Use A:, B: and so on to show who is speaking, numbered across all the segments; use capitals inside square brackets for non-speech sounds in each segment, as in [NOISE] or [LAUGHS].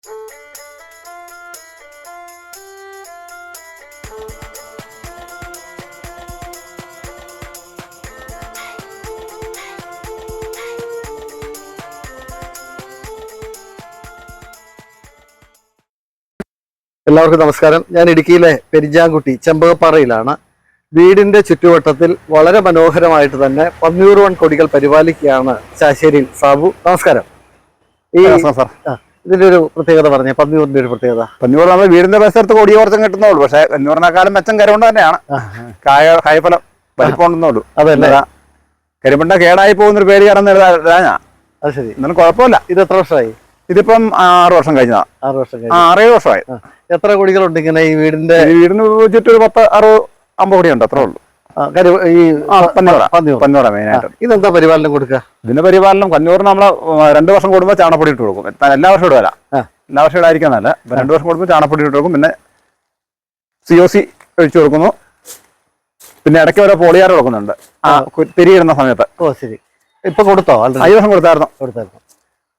A: എല്ലാവർക്കും നമസ്കാരം. ഞാൻ ഇടുക്കിയിലെ പെരിഞ്ചാങ്കുട്ടി ചെമ്പകപ്പാറയിലാണ്. വീടിന്റെ ചുറ്റുവട്ടത്തിൽ വളരെ മനോഹരമായിട്ട് തന്നെ പന്നൂറ് വൺ കൊടികൾ പരിപാലിക്കുകയാണ് ചാശ്ശേരിയിൽ സാബു. നമസ്കാരം. ഈ
B: സാർ.
A: ഇതിന്റെ ഒരു പ്രത്യേകത പറഞ്ഞേ പന്നിയൂറിന്റെ ഒരു പ്രത്യേകത.
B: പന്നിയൂർ നമ്മുടെ വീടിന്റെ പരിസരത്ത് കൊടിയ കുറച്ചും കിട്ടുന്നുള്ളൂ പക്ഷെ പന്നിയൂറിനെക്കാളും മെച്ചം കരിമണ്ട തന്നെയാണ്. കായ കായഫലം വലിപ്പമുണ്ടെന്നുള്ളൂ
A: അതല്ലേ?
B: കരിമ്പണ്ട കരിമണ്ട കേടായി പോകുന്നൊരു പേടി കാരണം ഞാൻ
A: അത് ശരി.
B: എന്നാലും കുഴപ്പമില്ല.
A: ഇത് എത്ര വർഷമായി?
B: ഇതിപ്പം ആറ് വർഷം കഴിഞ്ഞതാ.
A: ആറ് വർഷം
B: ആറേഴ് വർഷമായി.
A: എത്ര കൊടികളുണ്ട് ഇങ്ങനെ ഈ വീടിന്റെ
B: വീടിന് ചുറ്റും ഒരു പത്ത് അറുപത് അമ്പത് കൊടിയുണ്ട് അത്രേ ഉള്ളൂ.
A: ഈ
B: പന്നൂറ മെയിനായിട്ട്
A: ഇതെന്താ പരിപാലനം കൊടുക്കുക
B: ഇതിന്റെ പരിപാലനം കഞ്ഞൂറിന് നമ്മൾ രണ്ടു വർഷം കൂടുമ്പോൾ ചാണപ്പൊടി ഇട്ട് കൊടുക്കും. എല്ലാ വർഷവും ഇടുവല്ല. എല്ലാ വർഷം ഇടായിരിക്കാൻ നല്ല രണ്ടു വർഷം കൂടുമ്പോൾ ചാണപ്പൊടി ഇട്ട് കൊടുക്കും. പിന്നെ സി ഒ സി ഒഴിച്ചു കൊടുക്കുന്നു. പിന്നെ ഇടയ്ക്ക് ഓരോ പോളിയാർ കൊടുക്കുന്നുണ്ട്. തിരിയിടുന്ന സമയത്ത്.
A: ഓ ശരി. ഇപ്പൊ കൊടുത്തോ? അഞ്ചു
B: ഈ വർഷം കൊടുത്തായിരുന്നു.
A: കൊടുത്തായിരുന്നു.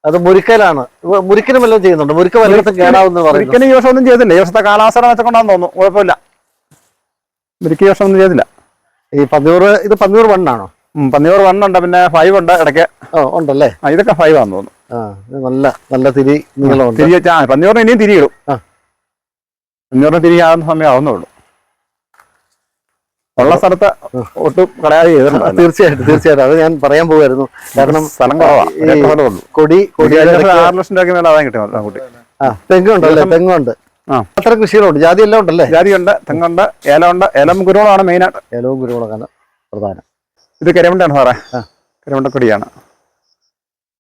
A: അത് മുരിക്കലാണ്. ഇവ- എല്ലാം ചെയ്യുന്നുണ്ട്? മുരിക്ക വല്ലതും കേടാവുന്ന
B: ഒരിക്കലും ഈ വർഷം ഒന്നും ചെയ്തില്ല. ഈ വർഷത്തെ കാലാവസ്ഥ വെച്ചോണ്ടാന്ന് തോന്നുന്നു. കുഴപ്പമില്ല. മുരിക്ക ഈ വർഷം ഒന്നും ചെയ്തില്ല.
A: ഈ പന്നൂറ് ഇത് പന്നിയൂർ വണ്ണാണോ
B: ആണോ? പന്നിയൂർ വൺ ഉണ്ട് പിന്നെ ഫൈവ് ഉണ്ട് ഇടയ്ക്ക്.
A: ഓ ഉണ്ടല്ലേ?
B: ഇതൊക്കെ ഫൈവ് ആണെന്ന് തോന്നുന്നു.
A: ആ നല്ല നല്ല തിരി നീളമുണ്ട്.
B: തിരി പന്നിയൂറിന് ഇനിയും തിരിയിടും
A: ആ.
B: പന്നിയൂറിന് തിരിയാവുന്ന സമയം ആവുന്നുള്ളൂ. ഉള്ള സ്ഥലത്ത് ഒട്ടും കളയാതെ
A: തീർച്ചയായിട്ടും തീർച്ചയായിട്ടും. അത് ഞാൻ പറയാൻ പോകുമായിരുന്നു കാരണം
B: സ്ഥലം കുറവാണ്
A: കൊടി കൊടി
B: ആറ് ലക്ഷം രൂപയ്ക്ക് മേലെ ആദായം കിട്ടിയ കുട്ടി.
A: ആ തെങ്ങുണ്ടല്ലേ? തെങ്ങുണ്ട്. അത്ര കൃഷികളുണ്ട്. ജാതി എല്ലാം ഉണ്ടല്ലേ?
B: ജാതിയുണ്ട് തെങ്ങുണ്ട് ഏലമുണ്ട്. ഏലം മെയിൻ മെയിനായിട്ട്
A: ഏലവും കുരുമുളകാണ് പ്രധാനം.
B: ഇത് കരിമുണ്ടാണ് സാറേ. കരിമുണ്ടക്കൊടിയാണ്.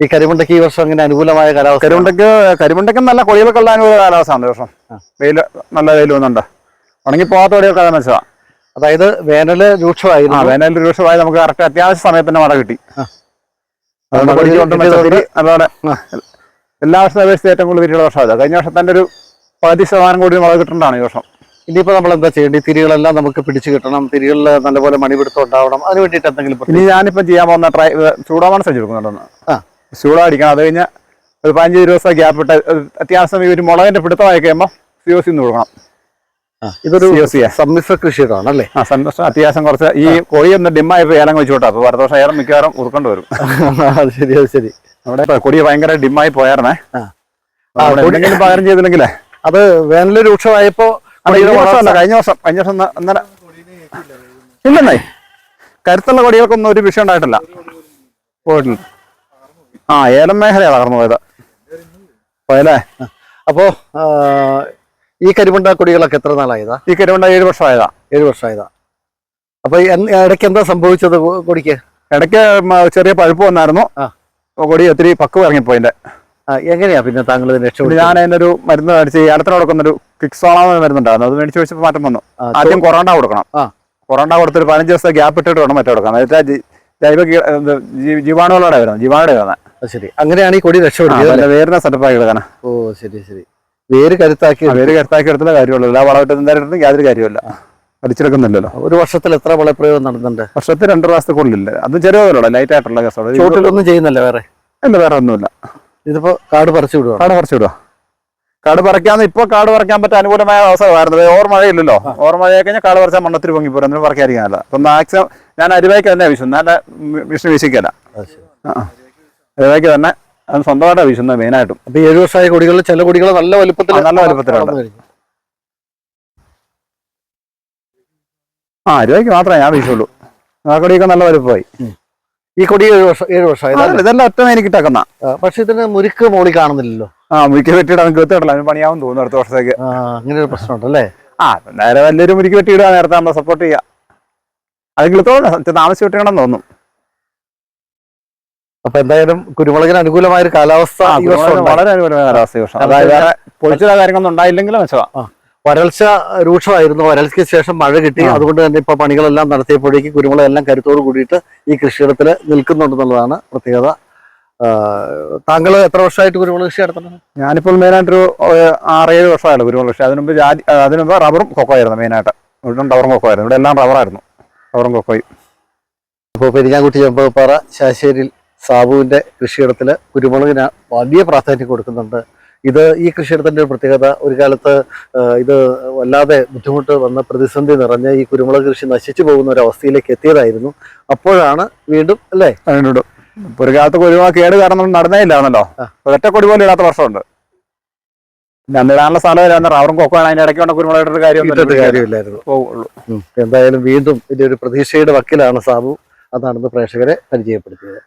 A: ഈ കരിമണ്ടയ്ക്ക് ഈ വർഷം അങ്ങനെ അനുകൂലമായ കാലാവസ്ഥ?
B: കരിമണ്ടയ്ക്ക് കരിമണ്ടയ്ക്കും നല്ല കൊടികൾക്കുള്ള അനുകൂല കാലാവസ്ഥയാണ് വർഷം. വെയിൽ നല്ല വെയിൽ വന്നുണ്ട് ഉണങ്ങി പോകാത്ത കൊടികൾക്ക് അത് മനസ്സിലാണ്
A: അതായത് രൂക്ഷമായി
B: ആ
A: രൂക്ഷമായിരുന്നു
B: വേനൽ രൂക്ഷമായി. നമുക്ക് കറക്റ്റ് അത്യാവശ്യ സമയത്ത് തന്നെ മഴ കിട്ടി. അതുകൊണ്ട് എല്ലാ വർഷത്തെ അപേക്ഷിച്ച് ഏറ്റവും കൂടുതൽ വിരിയുള്ള വർഷം അത് കഴിഞ്ഞ വർഷത്തിന്റെ ഒരു പകുതി ശതമാനം കൂടി മുളക് കിട്ടേണ്ടതാണ് ഈ വർഷം.
A: ഇനിയിപ്പോ നമ്മൾ എന്താ ചെയ്യേണ്ടത്? തിരികളെല്ലാം നമുക്ക് പിടിച്ചു കിട്ടണം. തിരികളിൽ നല്ലപോലെ മണിപിടുത്തം ഉണ്ടാവണം. അതിന് വേണ്ടിയിട്ട് എന്തെങ്കിലും
B: ഇനി ഞാനിപ്പം ചെയ്യാൻ പോകുന്ന ട്രൈ ചൂടാമാണ് സഞ്ചരിക്കുന്നുണ്ടെന്ന്
A: ആ.
B: ചൂടാടിക്കണം. അത് കഴിഞ്ഞാൽ ഒരു പതിനഞ്ച് ദിവസം ഗ്യാപ്പ് ഇട്ട് അത്യാവശ്യം ഈ ഒരു മുളകിന്റെ പിടുത്തമായി കഴിയുമ്പോൾ സി ഒ സി ഒന്ന് കൊടുക്കണം.
A: ഇതൊരു സമ്മിശ്ര കൃഷിയിടമാണ് അല്ലേ?
B: ആ സമ്മിശ്രം അത്യാവശ്യം കുറച്ച് ഈ കോഴി ഒന്ന് ഡിമ്മായി പോയി ഏലം വെച്ചു അപ്പൊ അപ്പോൾ അടുത്ത വർഷം ഏലം മിക്കവാറും ഉറുക്കേണ്ടി വരും. [LAUGHS]
A: അത് ശരി അത് ശരി.
B: അവിടെ കൊടി ഭയങ്കര ഡിമ്മായി പോയായിരുന്നേ. എന്തെങ്കിലും പകരം ചെയ്തില്ലെങ്കിലേ?
A: അത് വേനൽ രൂക്ഷമായപ്പോ
B: കഴിഞ്ഞ വർഷം കഴിഞ്ഞ വർഷം ഒന്നര ഇല്ലെന്നേ. കരുത്തുള്ള കൊടികൾക്കൊന്നും ഒരു വിഷയം ഉണ്ടായിട്ടില്ല. പോയിട്ടില്ല ആ ഏലം മേഖലയാണ് തകർന്നു പോയത്. പോയല്ലേ?
A: അപ്പോ ഈ കരിമുണ്ട കൊടികളൊക്കെ എത്ര നാളായതാ?
B: ഈ കരിമുണ്ട ഏഴ് വർഷമായതാ.
A: ഏഴു വർഷമായതാ. അപ്പൊ ഈ എന്ന് ഇടയ്ക്ക് എന്താ സംഭവിച്ചത് കൊടിക്ക്?
B: ഇടയ്ക്ക് ചെറിയ പഴുപ്പ് വന്നായിരുന്നു. കൊടി ഒത്തിരി പക്കു ഇറങ്ങിപ്പോയിന്റെ
A: എങ്ങനെയാ പിന്നെ താങ്കൾ ഇതിനെ
B: ഞാൻ ഒരു മരുന്ന് മേടിച്ച് ഏലത്തിന് ഒരു കിക്സോളാന്ന് മരുന്നുണ്ടായിരുന്നു. അത് മേടിച്ച് വെച്ചപ്പോൾ മാറ്റം വന്നു. ആദ്യം കൊറോണ്ട കൊടുക്കണം.
A: കൊറോണ
B: കൊറോണ്ട കൊടുത്തൊരു പതിനഞ്ച് ദിവസത്തെ ഗ്യാപ്പ് ഇട്ടിട്ട് വേണം മറ്റേ കൊടുക്കാം അതായത് ജൈവ ജീവാണുകളോടെ വരുന്നത്. ജീവാണുടെ വരുന്നത്.
A: അത് ശരി. അങ്ങനെയാണ് ഈ കൊടി
B: രക്ഷപ്പെടുന്നത് വേറെ സെറ്റപ്പാക്കി എടുക്കണം
A: ഓ ശരി ശരി. വേര് കരുത്താക്കി
B: വേര് കരുത്താക്കി എടുത്തില്ല കാര്യമുള്ളൂ. എല്ലാ വളമിട്ട് എന്തായാലും യാതൊരു കാര്യമില്ല അടിച്ചെടുക്കുന്നില്ലല്ലോ.
A: ഒരു വർഷത്തിൽ എത്ര വളപ്രയോഗം നടന്നുണ്ട്
B: വർഷത്തിൽ രണ്ടു മാസത്തെ കൂടുതലില്ല. അത് ചെറിയ ലൈറ്റ് ആയിട്ടുള്ള കേസുള്ളത്
A: ചെയ്യുന്നില്ല ചെയ്യുന്നല്ല വേറെ?
B: എന്താ വേറെ ഒന്നുമില്ല.
A: ഇതിപ്പോ കാട് പറിച്ചു വിടുക
B: കാട് പറിച്ചു വിടുക കാട് പറിക്കാന്ന് ഇപ്പൊ കാട് പറിക്കാൻ പറ്റാൻ അനുകൂലമായ അവസരമായിരുന്നു ഓർ മഴയില്ലല്ലോ ഓർ മഴയായി കഴിഞ്ഞാൽ കാട് പറിച്ചാൽ മണ്ണത്തിൽ പൊങ്ങി പോരും. അതിന് പറിക്കാതിരിക്കാനല്ല. അപ്പൊ മാക്സിമം ഞാൻ അരുവായ്ക്ക് തന്നെ വീശുന്നു നല്ല വിഷ്ണു വീശിക്കല്ല. അരിവായ്ക്ക് തന്നെ അത് സ്വന്തമായിട്ടാണ് വീശുന്നത് മെയിനായിട്ടും.
A: അപ്പൊ ഏഴു വർഷമായ കുടികളിൽ ചില കൊടികൾ നല്ല വലുപ്പത്തിൽ
B: നല്ല വലുപ്പത്തിലുണ്ട്. ആ അരുവായ്ക്ക് മാത്രമേ ഞാൻ വീശുള്ളൂ. ആ കൊടിയൊക്കെ നല്ല വലുപ്പമായി.
A: ഈ കൊടി ഏഴ് വർഷം ഏഴ്
B: വർഷം ഇതെല്ലാം ഒറ്റ എനിക്ക് ഇട്ടേക്കുന്ന.
A: പക്ഷെ ഇതിന് മുരുക്ക് മോളി കാണുന്നില്ലല്ലോ.
B: ആ മുരിക്ക് വെട്ടിയിടാൻ കൃത്യമായിട്ടില്ല അതിന് പണിയാവും തോന്നുന്നു അടുത്ത വർഷത്തേക്ക്.
A: അങ്ങനെ ഒരു പ്രശ്നമുണ്ട് അല്ലേ?
B: ആ നേരെ വലിയൊരു മുരിക്ക് വെട്ടിയിടുക നേരത്തെ നമ്മൾ സപ്പോർട്ട് ചെയ്യാം. അത് കിളത്തോളം താമസിച്ച് വെട്ടിക്കണം തോന്നും.
A: അപ്പൊ എന്തായാലും കുരുമുളകിന് അനുകൂലമായ ഒരു കാലാവസ്ഥ
B: വളരെ- അനുകൂലമായ കാലാവസ്ഥ അതായത് വേറെ പൊളിച്ചില കാര്യങ്ങളൊന്നും ഉണ്ടായില്ലെങ്കിലും മെച്ചമാ
A: വരൾച്ച രൂക്ഷമായിരുന്നു. വരൾച്ചയ്ക്ക് ശേഷം മഴ കിട്ടി. അതുകൊണ്ട് തന്നെ ഇപ്പൊ പണികളെല്ലാം നടത്തിയപ്പോഴേക്ക് കുരുമുളക് എല്ലാം കരുത്തോട് കൂടിയിട്ട് ഈ കൃഷിയിടത്തിൽ നിൽക്കുന്നുണ്ടെന്നുള്ളതാണ് പ്രത്യേകത. താങ്കൾ എത്ര വർഷമായിട്ട് കുരുമുളക് കൃഷി നടത്തുന്നത്?
B: ഞാനിപ്പോൾ മെയിനായിട്ട് ഒരു ആറേഴ് വർഷമായിരുന്നു കുരുമുളക് കൃഷി. അതിനുമ്പ് ജാതി അതിനുമ്പോൾ അതിനുമ്പ് റബ്ബറും കൊക്കോ ആയിരുന്നു മെയിനായിട്ട്. ഇവിടെ റബ്ബറും കൊക്കോ ആയിരുന്നു. ഇവിടെ എല്ലാം റബ്ബറായിരുന്നു. റബ്ബറും കൊക്കോയും.
A: ഇപ്പോൾ പെരിഞ്ഞാൻകുട്ടി ചെമ്പകപ്പാറ ശാശ്ശേരിയിൽ സാബുവിന്റെ കൃഷിയിടത്തിൽ കുരുമുളകിന് വലിയ പ്രാധാന്യം കൊടുക്കുന്നുണ്ട്. ഇത് ഈ കൃഷിയിടത്തിന്റെ ഒരു പ്രത്യേകത ഒരു കാലത്ത് ഇത് വല്ലാതെ ബുദ്ധിമുട്ട് വന്ന പ്രതിസന്ധി നിറഞ്ഞ് ഈ കുരുമുളക് കൃഷി നശിച്ചു പോകുന്ന ഒരു അവസ്ഥയിലേക്ക് എത്തിയതായിരുന്നു. അപ്പോഴാണ് വീണ്ടും അല്ലേ?
B: ഇപ്പൊ ഒരു കാലത്ത് കുരുമുളക് കേട് കാരണം നടന്നേ
A: ഇല്ലാണല്ലോ.
B: ഒറ്റ കൊടി പോലും ഇടാത്ത വർഷമുണ്ട്. അന്നിടാനുള്ള റബ്ബറും അതിന്റെ ഇടയ്ക്ക് കൊണ്ട് കാര്യം
A: കാര്യമില്ലായിരുന്നു. എന്തായാലും വീണ്ടും ഇതിന്റെ ഒരു പ്രതീക്ഷയുടെ വക്കിലാണ് സാബു. അതാണെന്ന് പ്രേക്ഷകരെ പരിചയപ്പെടുത്തിയത്.